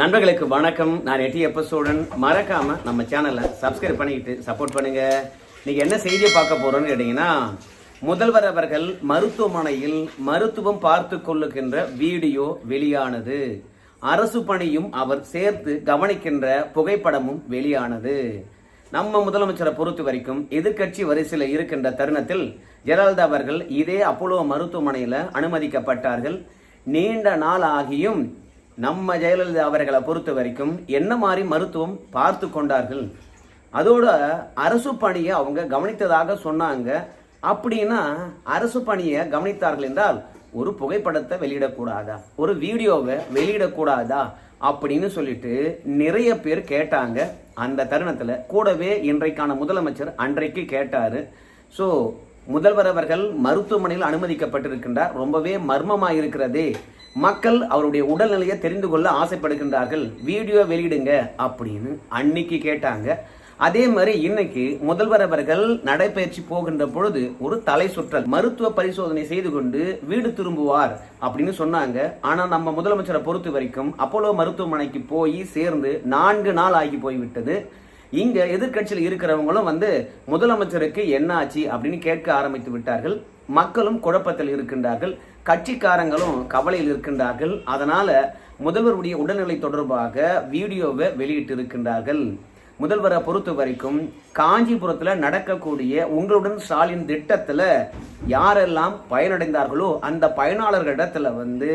நண்பர்களுக்கு வணக்கம். நான் எட்டி எபிசோடன். மறக்காம நம்ம சேனலை சப்ஸ்கிரைப் பண்ணிக்கிட்டு சப்போர்ட் பண்ணுங்க. நீங்க என்ன செய்தியை பார்க்க போறோம்னு கேட்டீங்கன்னா முதல்வர் அவர்கள் மருத்துவமனையில் மருத்துவம் பார்த்து கொள்ளுகின்ற வீடியோ வெளியானது. அரசு பணியும் அவர் சேர்த்து கவனிக்கின்ற புகைப்படமும் வெளியானது. நம்ம முதலமைச்சரை பொறுத்த வரைக்கும் எதிர்க்கட்சி வரிசையில் இருக்கின்ற தருணத்தில் ஜெயலலிதா அவர்கள் இதே அப்போலோ மருத்துவமனையில் அனுமதிக்கப்பட்டார்கள். நீண்ட நாள் ஆகியும் நம்ம ஜெயலலிதா அவர்களை பொறுத்த வரைக்கும் என்ன மாதிரி மருத்துவம் பார்த்து கொண்டார்கள்? அதோட அரசு பணியை அவங்க கவனித்ததாக சொன்னாங்க. அப்படின்னா அரசு பணியை கவனித்தார்கள் என்றால் ஒரு புகைப்படத்தை வெளியிடக்கூடாதா? ஒரு வீடியோவை வெளியிடக்கூடாதா? அப்படின்னு சொல்லிட்டு நிறைய பேர் கேட்டாங்க. அந்த தருணத்தில் கூடவே இன்றைக்கான முதலமைச்சர் அன்றைக்கு கேட்டார். ஸோ முதல்வர் அவர்கள் மருத்துவமனையில் அனுமதிக்கப்பட்டிருக்கின்றார். ரொம்பவே மர்மமாக இருக்கிறதே மக்கள் அவருடைய உடல்நிலையை தெரிந்து கொள்ள ஆசைப்படுகின்றார்கள். வீடியோ வெளியிடுங்க அப்படின்னு அன்னைக்கு கேட்டாங்க. அதே மாதிரி இன்னைக்கு முதல்வர் அவர்கள் நடைபயிற்சி போகின்ற பொழுது ஒரு தலை சுற்றல் மருத்துவ பரிசோதனை செய்து கொண்டு வீடு திரும்புவார் அப்படின்னு சொன்னாங்க. ஆனா நம்ம முதலமைச்சரை பொறுத்த வரைக்கும் அப்போலோ மருத்துவமனைக்கு போய் சேர்ந்து நான்கு நாள் ஆகி போய்விட்டது. இங்க எதிர்க்கட்சியில் இருக்கிறவங்களும் வந்து முதலமைச்சருக்கு என்ன ஆச்சு அப்படின்னு கேட்க ஆரம்பித்து விட்டார்கள். மக்களும் குழப்பத்தில் இருக்கின்றார்கள் கட்சிக்காரங்களும் கவலையில் இருக்கின்றார்கள். அதனால் முதல்வருடைய உடல்நிலை தொடர்பாக வீடியோவை வெளியிட்டு இருக்கின்றார்கள் முதல்வரை பொறுத்த வரைக்கும் காஞ்சிபுரத்தில் நடக்கக்கூடிய உங்களுடன் ஸ்டாலின் திட்டத்தில் யாரெல்லாம் பயனடைந்தார்களோ அந்த பயனாளர்களிடத்தில் வந்து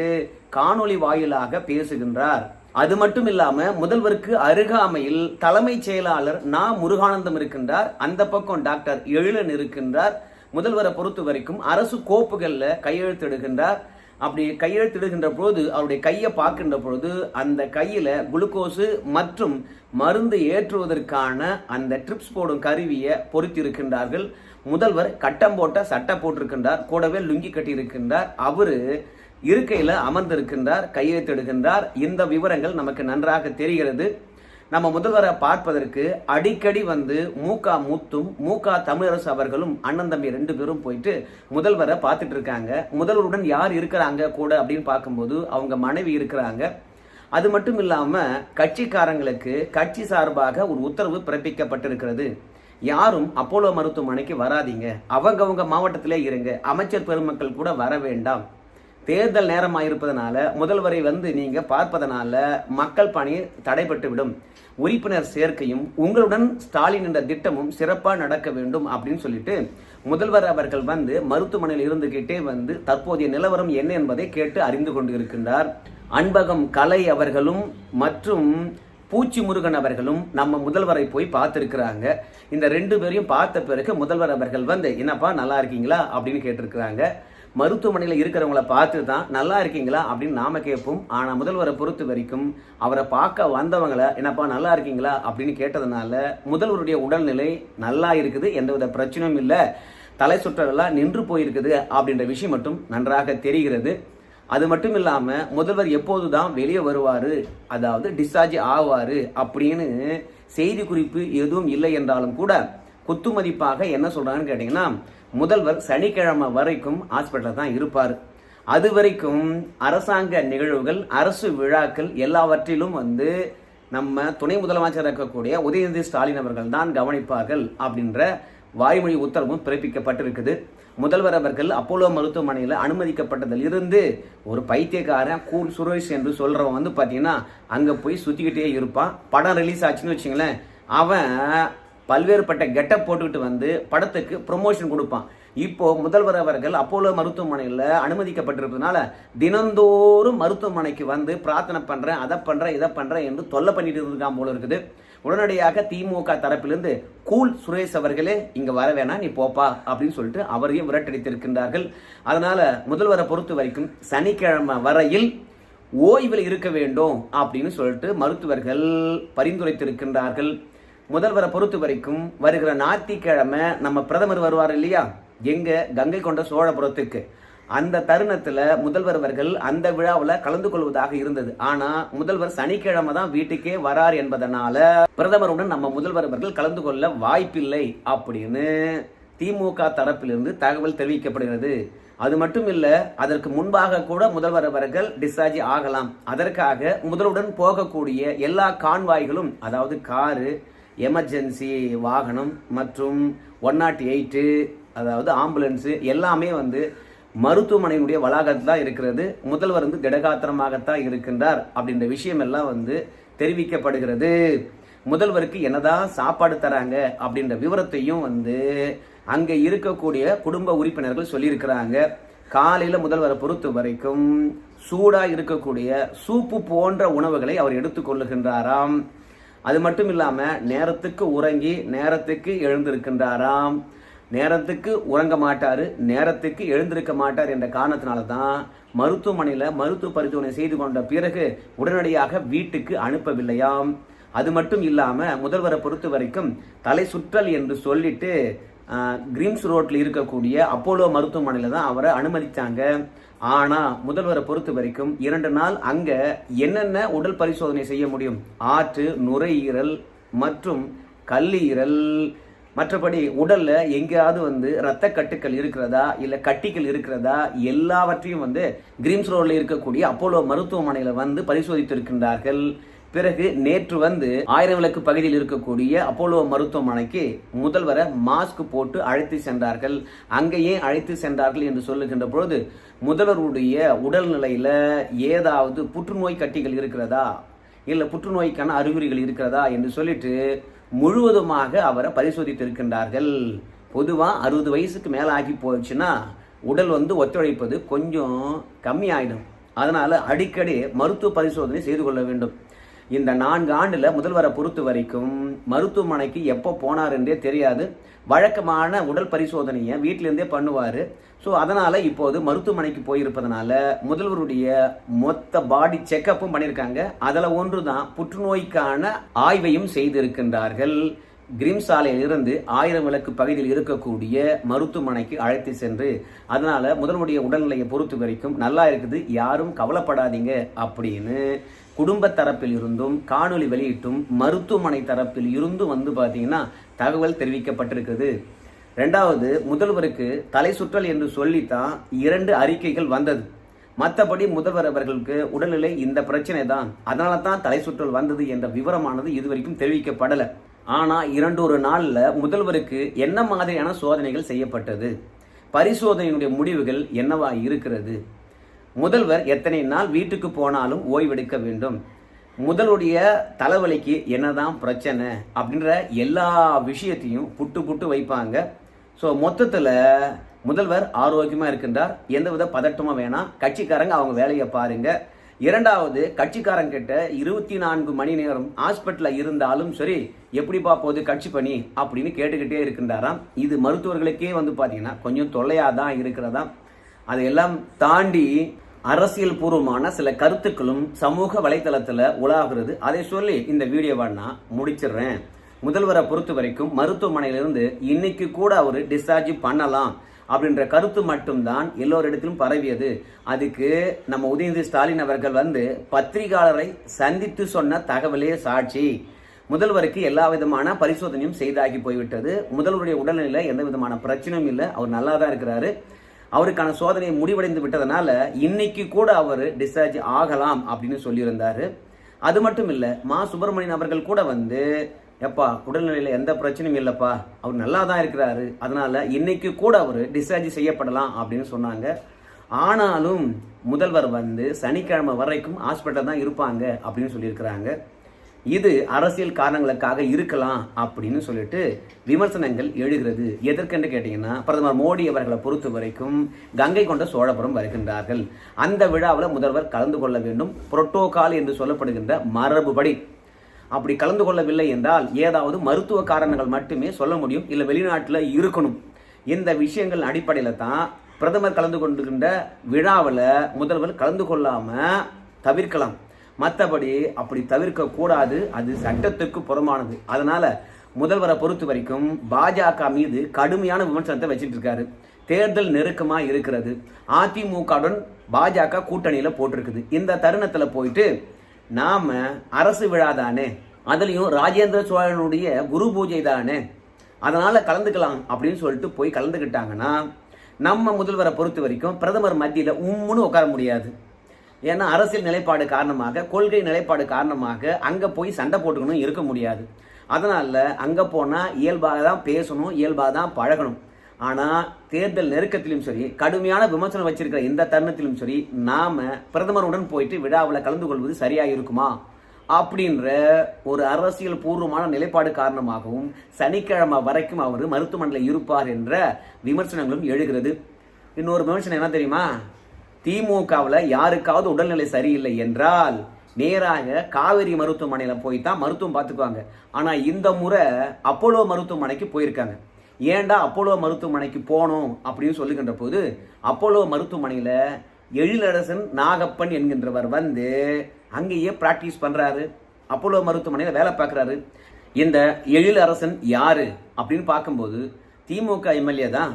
காணொளி வாயிலாக பேசுகின்றார். அது மட்டும் இல்லாம முதல்வருக்கு அருகாமையில் தலைமைச் செயலாளர் நா. முருகானந்தம் இருக்கின்றார். அந்த பக்கம் டாக்டர் எழிலன் இருக்கின்றார். முதல்வரை பொறுத்த வரைக்கும் அரசு கோப்புகளில் கையெழுத்திடுகின்றார். அப்படி கையெழுத்திடுகின்ற பொழுது அவருடைய கையை பார்க்கின்ற பொழுது அந்த கையில் குளுக்கோஸு மற்றும் மருந்து ஏற்றுவதற்கான அந்த ட்ரிப்ஸ் போடும் கருவியை பொருத்தியிருக்கின்றார்கள். முதல்வர் கட்டம் போட்ட சட்டை போட்டிருக்கின்றார் கூடவே லுங்கி கட்டியிருக்கின்றார். அவர் இருக்கையில் அமர்ந்திருக்கின்றார் கையெழுத்திடுகின்றார். இந்த விவரங்கள் நமக்கு நன்றாக தெரிகிறது. நம்ம முதல்வரை பார்ப்பதற்கு அடிக்கடி வந்து மூகா முத்தும் மூகா தமிழரசு அவர்களும் அண்ணன் தம்பி ரெண்டு பேரும் போயிட்டு முதல்வரை பார்த்துட்டு இருக்காங்க. முதல்வருடன் யார் இருக்கிறாங்க கூட அப்படின்னு பார்க்கும்போது அவங்க மனைவி இருக்கிறாங்க. அது மட்டும் இல்லாம கட்சிக்காரங்களுக்கு கட்சி சார்பாக ஒரு உத்தரவு பிறப்பிக்கப்பட்டிருக்கிறது. யாரும் அப்போலோ மருத்துவமனைக்கு வராதீங்க. அவங்கவுங்க மாவட்டத்திலே இருங்க. அமைச்சர் பெருமக்கள் கூட வர வேண்டாம். தேர்தல் நேரமாக இருப்பதனால முதல்வரை வந்து நீங்கள் பார்ப்பதனால மக்கள் பணி தடைபட்டு விடும் உறுப்பினர் சேர்க்கையும் உங்களுடன் ஸ்டாலின் என்ற திட்டமும் சிறப்பாக நடக்க வேண்டும் அப்படின்னு சொல்லிட்டு முதல்வர் அவர்கள் வந்து மருத்துவமனையில் இருந்துகிட்டே வந்து தற்போதைய நிலவரம் என்ன என்பதை கேட்டு அறிந்து கொண்டு இருக்கின்றார் அன்பகம் கலை அவர்களும் மற்றும் பூச்சி முருகன் அவர்களும் நம்ம முதல்வரை போய் பார்த்துருக்குறாங்க. இந்த ரெண்டு பேரையும் பார்த்த பிறகு முதல்வர் அவர்கள் வந்து என்னப்பா நல்லா இருக்கீங்களா? அப்படின்னு கேட்டிருக்கிறாங்க. மருத்துவமனையில் இருக்கிறவங்கள பார்த்து தான் நல்லா இருக்கீங்களா அப்படின்னு நாம கேட்போம். ஆனால் முதல்வரை பொறுத்த வரைக்கும் அவரை பார்க்க வந்தவங்கள என்னப்பா நல்லா இருக்கீங்களா? அப்படின்னு கேட்டதுனால முதல்வருடைய உடல்நிலை நல்லா இருக்குது எந்தவித பிரச்சனையும் இல்லை தலை சுற்றலெல்லாம் நின்று போயிருக்குது அப்படின்ற விஷயம் மட்டும் நன்றாக தெரிகிறது. அது மட்டும் இல்லாமல் முதல்வர் எப்போது தான் வெளியே வருவார் அதாவது டிஸ்சார்ஜ் ஆவார் அப்படின்னு செய்தி குறிப்பு எதுவும் இல்லை என்றாலும் கூட குத்துமதிப்பாக என்ன சொல்கிறாங்கன்னு கேட்டிங்கன்னா முதல்வர் சனிக்கிழமை வரைக்கும் ஹாஸ்பிட்டலில் தான் இருப்பார். அது வரைக்கும் அரசாங்க நிகழ்வுகள் அரசு விழாக்கள் எல்லாவற்றிலும் வந்து நம்ம துணை முதலமைச்சர் இருக்கக்கூடிய உதயநிதி ஸ்டாலின் அவர்கள் தான் கவனிப்பார்கள் அப்படின்ற வாய்மொழி உத்தரவும் பிறப்பிக்கப்பட்டிருக்குது. முதல்வர் அவர்கள் அப்போலோ மருத்துவமனையில் அனுமதிக்கப்பட்டதில் இருந்து ஒரு பைத்தியக்காரன் கூல் சுரேஷ் என்று சொல்கிறவன் வந்து பார்த்தீங்கன்னா அங்கே போய் சுற்றிக்கிட்டே இருப்பான். படம் ரிலீஸ் ஆச்சுன்னு வச்சுங்களேன். அவன் பல்வேறுபட்ட கெட்டப் போட்டுக்கிட்டு வந்து படத்துக்கு ப்ரொமோஷன் கொடுப்பான். இப்போ முதல்வர் அவர்கள் அப்போலோ மருத்துவமனையில் அனுமதிக்கப்பட்டிருப்பதனால தினந்தோறும் மருத்துவமனைக்கு வந்து பிரார்த்தனை பண்ணுறேன் அதை பண்ணுறேன் இதை பண்ணுறேன் என்று தொல்லை பண்ணிட்டு இருக்கான் போல இருக்குது. உடனடியாக திமுக தரப்பிலிருந்து கூல் சுரேஷ் அவர்களே இங்கே வர வேணாம் நீ போப்பா அப்படின்னு சொல்லிட்டு அவரையும் விரட்டடித்திருக்கின்றார்கள். அதனால் முதல்வரை பொறுத்த வரைக்கும் சனிக்கிழமை வரையில் ஓய்வில் இருக்க வேண்டும் அப்படின்னு சொல்லிட்டு மருத்துவர்கள் பரிந்துரைத்திருக்கின்றார்கள். முதல்வரை பொறுத்த வரைக்கும் வருகிற ஞாயிற்றுக்கிழமை நம்ம பிரதமர் வருவார் இல்லையா? எங்க? கங்கை கொண்ட சோழபுரத்துக்கு. அந்த தருணத்துல முதல்வர் அவர்கள் அந்த விழாவில் கலந்து கொள்வதாக இருந்தது. ஆனா முதல்வர் சனிக்கிழமை தான் வீட்டுக்கே வரார் என்பதனால பிரதமருடன் நம்ம முதல்வர் அவர்கள் கலந்து கொள்ள வாய்ப்பில்லை அப்படின்னு திமுக தரப்பிலிருந்து தகவல் தெரிவிக்கப்படுகிறது. அது மட்டும் இல்ல அதற்கு முன்பாக கூட முதல்வர் அவர்கள் டிஸ்சார்ஜ் ஆகலாம். அதற்காக முதலுடன் போகக்கூடிய எல்லா கான்வாய்களும் அதாவது காரு எமர்ஜென்சி வாகனம் மற்றும் ஒன் நாட் எயிட்டு அதாவது ஆம்புலன்ஸு எல்லாமே வந்து மருத்துவமனையினுடைய வளாகத்தில் தான் இருக்கிறது. முதல்வர் வந்து திடகாத்திரமாகத்தான் இருக்கின்றார் அப்படின்ற விஷயம் எல்லாம் வந்து தெரிவிக்கப்படுகிறது. முதல்வருக்கு என்னதான் சாப்பாடு தராங்க அப்படின்ற விவரத்தையும் வந்து அங்கே இருக்கக்கூடிய குடும்ப உறுப்பினர்கள் சொல்லியிருக்கிறாங்க. காலையில் முதல்வரை பொறுத்த வரைக்கும் சூடாக இருக்கக்கூடிய சூப்பு போன்ற உணவுகளை அவர் எடுத்துக்கொள்ளுகின்றாராம். அது மட்டும் இல்லாம நேரத்துக்கு உறங்கி நேரத்துக்கு எழுந்திருக்கின்றாராம். நேரத்துக்கு உறங்க மாட்டாரு நேரத்துக்கு எழுந்திருக்க மாட்டார் என்ற காரணத்தினால தான் மருத்துவமனையில மருத்துவ பரிசோதனை செய்து கொண்ட பிறகு உடனடியாக வீட்டுக்கு அனுப்பவில்லையாம். அது மட்டும் இல்லாம முதல்வரை பொறுத்த வரைக்கும் தலை சுற்றல் என்று சொல்லிட்டு கிரீம்ஸ் ரோட்டில் இருக்கக்கூடிய அப்போலோ மருத்துவமனையில் தான் அவரை அனுமதித்தாங்க ஆனால் முதல்வரை பொறுத்த வரைக்கும் இரண்டு நாள் அங்கே என்னென்ன உடல் பரிசோதனை செய்ய முடியும்? ஆற்று நுரையீரல் மற்றும் கல்லீரல். மற்றபடி உடலில் எங்கேயாவது வந்து ரத்த கட்டுக்கள் இருக்கிறதா இல்லை கட்டிகள் இருக்கிறதா எல்லாவற்றையும் வந்து கிரீம்ஸ் ரோடில் இருக்கக்கூடிய அப்போலோ மருத்துவமனையில் வந்து பரிசோதித்திருக்கின்றார்கள். பிறகு நேற்று வந்து ஆயிரம் விளக்கு பகுதியில் இருக்கக்கூடிய அப்போலோ மருத்துவமனைக்கு முதல்வரை மாஸ்க் போட்டு அழைத்து சென்றார்கள். அங்கேயே அழைத்து சென்றார்கள் என்று சொல்லுகின்ற பொழுது முதல்வருடைய உடல்நிலையில ஏதாவது புற்றுநோய் கட்டிகள் இருக்கிறதா? இல்லை புற்றுநோய்க்கான அறிகுறிகள் இருக்கிறதா? என்று சொல்லிட்டு முழுவதுமாக அவரை பரிசோதித்திருக்கின்றார்கள். பொதுவாக அறுபது வயசுக்கு மேலே ஆகி போச்சுன்னா உடல் வந்து ஒத்துழைப்பது கொஞ்சம் கம்மியாயிடும். அதனால் அடிக்கடி மருத்துவ பரிசோதனை செய்து கொள்ள வேண்டும். இந்த நான்கு ஆண்டில் முதல்வரை பொறுத்த வரைக்கும் மருத்துவமனைக்கு எப்போ போனார் என்றே தெரியாது. வழக்கமான உடல் பரிசோதனையை வீட்டிலேருந்தே பண்ணுவார். ஸோ அதனால் இப்போது மருத்துவமனைக்கு போயிருப்பதனால முதல்வருடைய மொத்த பாடி செக்கப்பும் பண்ணியிருக்காங்க அதில் ஒன்று தான் புற்றுநோய்க்கான ஆய்வையும் செய்திருக்கின்றார்கள். கிரீம் சாலையில் இருந்து ஆயிரம் விளக்கு பகுதியில் இருக்கக்கூடிய மருத்துவமனைக்கு அழைத்து சென்று அதனால் முதல்வருடைய உடல்நிலையை பொறுத்த வரைக்கும் நல்லா இருக்குது யாரும் கவலைப்படாதீங்க அப்படின்னு குடும்ப தரப்பில் இருந்தும் காணொளி வெளியிட்டும் மருத்துவமனை தரப்பில் இருந்தும் வந்து பார்த்தீங்கன்னா தகவல் தெரிவிக்கப்பட்டிருக்குது. ரெண்டாவது முதல்வருக்கு தலை சுற்றல் என்று சொல்லித்தான் இரண்டு அறிக்கைகள் வந்தது. மற்றபடி முதல்வர் அவர்களுக்கு உடல்நிலை இந்த பிரச்சனை தான் அதனால தான் தலை சுற்றல் வந்தது என்ற விவரமானது இதுவரைக்கும் தெரிவிக்கப்படலை. ஆனால் இரண்டொரு நாளில் முதல்வருக்கு என்ன மாதிரியான சோதனைகள் செய்யப்பட்டது? பரிசோதனையினுடைய முடிவுகள் என்னவா இருக்கிறது? முதல்வர் எத்தனை நாள் வீட்டுக்கு போனாலும் ஓய்வெடுக்க வேண்டும்? முதலுடைய தலைவலிக்கு என்னதான் பிரச்சனை அப்படின்ற எல்லா விஷயத்தையும் புட்டு புட்டு வைப்பாங்க. ஸோ மொத்தத்தில் முதல்வர் ஆரோக்கியமாக இருக்கின்றார். எந்தவித பதட்டமும் வேணாம். கட்சிக்காரங்க அவங்க வேலையை பாருங்க. இரண்டாவது கட்சிக்காரங்க கிட்ட இருபத்தி நான்கு மணி நேரம் ஹாஸ்பிட்டலில் இருந்தாலும் சரி எப்படிப்பா போகுது கட்சி பணி அப்படின்னு கேட்டுக்கிட்டே இருக்கின்றாராம். இது மருத்துவர்களுக்கே வந்து பார்த்தீங்கன்னா கொஞ்சம் தொல்லையாக தான் இருக்கிறதாம். அதையெல்லாம் தாண்டி அரசியல் பூர்வமான சில கருத்துக்களும் சமூக வலைத்தளத்தில் உலாகிறது அதை சொல்லி இந்த வீடியோவை நான் முடிச்சிடுறேன். முதல்வரை பொறுத்த வரைக்கும் மருத்துவமனையிலிருந்து இன்னைக்கு கூட அவர் டிஸ்சார்ஜ் பண்ணலாம் அப்படின்ற கருத்து மட்டும்தான் எல்லோரிடத்திலும் பரவியது. அதுக்கு நம்ம உதயநிதி ஸ்டாலின் அவர்கள் வந்து பத்திரிகையாளரை சந்தித்து சொன்ன தகவலே சாட்சி. முதல்வருக்கு எல்லா விதமான பரிசோதனையும் செய்தாகி போய்விட்டது. முதல்வருடைய உடல்நிலை எந்த விதமான பிரச்சனையும் இல்லை. அவர் நல்லா தான் இருக்கிறாரு. அவருக்கான சோதனை முடிவடைந்து விட்டதனால இன்னைக்கு கூட அவர் டிஸ்சார்ஜ் ஆகலாம் அப்படின்னு சொல்லியிருந்தார். அது மட்டும் இல்லை மா சுப்பிரமணியன் அவர்கள் கூட வந்து எப்பா உடல்நிலையில் எந்த பிரச்சனையும் இல்லைப்பா அவர் நல்லா தான் இருக்கிறாரு அதனால இன்னைக்கு கூட அவர் டிஸ்சார்ஜ் செய்யப்படலாம் அப்படின்னு சொன்னாங்க. ஆனாலும் முதல்வர் வந்து சனிக்கிழமை வரைக்கும் ஹாஸ்பிட்டல் தான் இருப்பாங்க அப்படின்னு சொல்லியிருக்கிறாங்க. இது அரசியல் காரணங்களுக்காக இருக்கலாம் அப்படின்னு சொல்லிட்டு விமர்சனங்கள் எழுகிறது. எதற்கென்று கேட்டிங்கன்னா பிரதமர் மோடி அவர்களை பொறுத்த வரைக்கும் கங்கை கொண்ட சோழபுரம் வருகின்றார்கள். அந்த விழாவில் முதல்வர் கலந்து கொள்ள வேண்டும். புரோட்டோகால் என்று சொல்லப்படுகின்ற மரபுபடி. அப்படி கலந்து கொள்ளவில்லை என்றால் ஏதாவது மருத்துவ காரணங்கள் மட்டுமே சொல்ல முடியும். இல்லை வெளிநாட்டில் இருக்கணும். இந்த விஷயங்கள் அடிப்படையில் தான் பிரதமர் கலந்து கொண்டுகின்ற விழாவில் முதல்வர் கலந்து கொள்ளாமல் தவிர்க்கலாம். மற்றபடி அப்படி தவிர்க்க கூடாது. அது சட்டத்துக்கு புறமானது. அதனால முதல்வரை பொறுத்த வரைக்கும் பாஜக மீது கடுமையான விமர்சனத்தை வச்சுட்டு இருக்காரு. தேர்தல் நெருக்கமாக இருக்கிறது. அதிமுகவுடன் பாஜக கூட்டணியில் போட்டிருக்குது. இந்த தருணத்தில் போயிட்டு நாம அரசு விழா தானே அதுலேயும் ராஜேந்திர சோழனுடைய குரு பூஜை தானே அதனால கலந்துக்கலாம் அப்படின்னு சொல்லிட்டு போய் கலந்துக்கிட்டாங்கன்னா நம்ம முதல்வரை பொறுத்த வரைக்கும் பிரதமர் மத்தியில் உம்முன்னு உட்கார முடியாது. ஏன்னா அரசியல் நிலைப்பாடு காரணமாக கொள்கை நிலைப்பாடு காரணமாக அங்கே போய் சண்டை போட்டுக்கணும் இருக்க முடியாது. அதனால் அங்கே போனால் இயல்பாக தான் பேசணும் இயல்பாக தான் பழகணும். ஆனால் தேர்தல் நெருக்கத்திலும் சரி கடுமையான விமர்சனம் வச்சிருக்கிற இந்த தருணத்திலும் சரி நாம் பிரதமருடன் போயிட்டு விழாவில் கலந்து கொள்வது சரியாக இருக்குமா அப்படின்ற ஒரு அரசியல் பூர்வமான நிலைப்பாடு காரணமாகவும் சனிக்கிழமை வரைக்கும் அவர் மருத்துவமனையில் இருப்பார் என்ற விமர்சனங்களும் எழுகிறது. இன்னொரு விமர்சனம் என்ன தெரியுமா? திமுகவில் யாருக்காவது உடல்நிலை சரியில்லை என்றால் நேராக காவேரி மருத்துவமனையில் போய் தான் மருத்துவம் பார்த்துக்குவாங்க. ஆனால் இந்த முறை அப்போலோ மருத்துவமனைக்கு போயிருக்காங்க. ஏன்டா அப்போலோ மருத்துவமனைக்கு போனோம் அப்படின்னு சொல்லுகின்ற போது அப்போலோ மருத்துவமனையில் எழிலரசன் நாகப்பன் என்கின்றவர் வந்து அங்கேயே ப்ராக்டிஸ் பண்ணுறாரு அப்போலோ மருத்துவமனையில் வேலை பார்க்குறாரு. இந்த எழிலரசன் யாரு அப்படின்னு பார்க்கும்போது திமுக எம்எல்ஏ தான்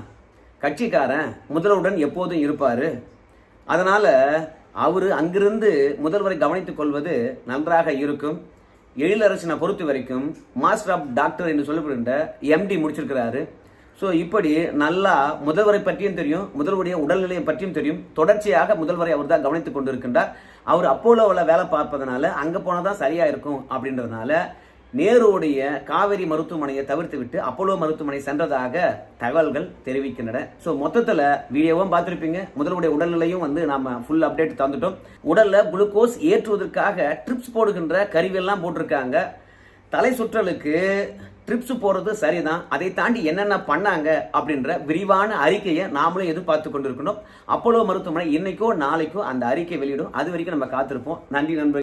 கட்சிக்காரன் முதல்வருடன் எப்போதும் இருப்பார். அதனால் அவர் அங்கிருந்து முதல்வரை கவனித்துக் கொள்வது நன்றாக இருக்கும். எழிலரசனை பொறுத்த வரைக்கும் மாஸ்டர் ஆஃப் டாக்டர் என்று சொல்லப்படுகின்ற எம்டி முடிச்சிருக்கிறாரு. ஸோ இப்படி நல்லா முதல்வரை பற்றியும் தெரியும் முதல்வருடைய உடல்நிலையை பற்றியும் தெரியும். தொடர்ச்சியாக முதல்வரை அவர் தான் கவனித்துக் கொண்டிருக்கின்றார். அவர் அப்போலோவில் வேலை பார்ப்பதனால அங்கே போனால் தான் சரியாக இருக்கும் அப்படின்றதுனால நேருடைய காவேரி மருத்துவமனையை தவிர்த்து விட்டு அப்போலோ மருத்துவமனை சென்றதாக தகவல்கள் தெரிவிக்கின்றன. ஸோ மொத்தத்தில் வீடியோவும் பார்த்துருப்பீங்க. முதலுடைய உடல்நிலையும் வந்து நாம ஃபுல் அப்டேட் தந்துட்டோம். உடலில் குளுக்கோஸ் ஏற்றுவதற்காக ட்ரிப்ஸ் போடுகின்ற கருவியெல்லாம் போட்டிருக்காங்க. தலை சுற்றலுக்கு ட்ரிப்ஸ் போகிறது சரிதான். அதை தாண்டி என்னென்ன பண்ணாங்க அப்படின்ற விரிவான அறிக்கையை நாமளும் எதிர்பார்த்து கொண்டிருக்கணும். அப்போலோ மருத்துவமனை இன்னைக்கோ நாளைக்கோ அந்த அறிக்கை வெளியிடும். அது வரைக்கும் நம்ம காத்திருப்போம். நன்றி நண்பர்கள்.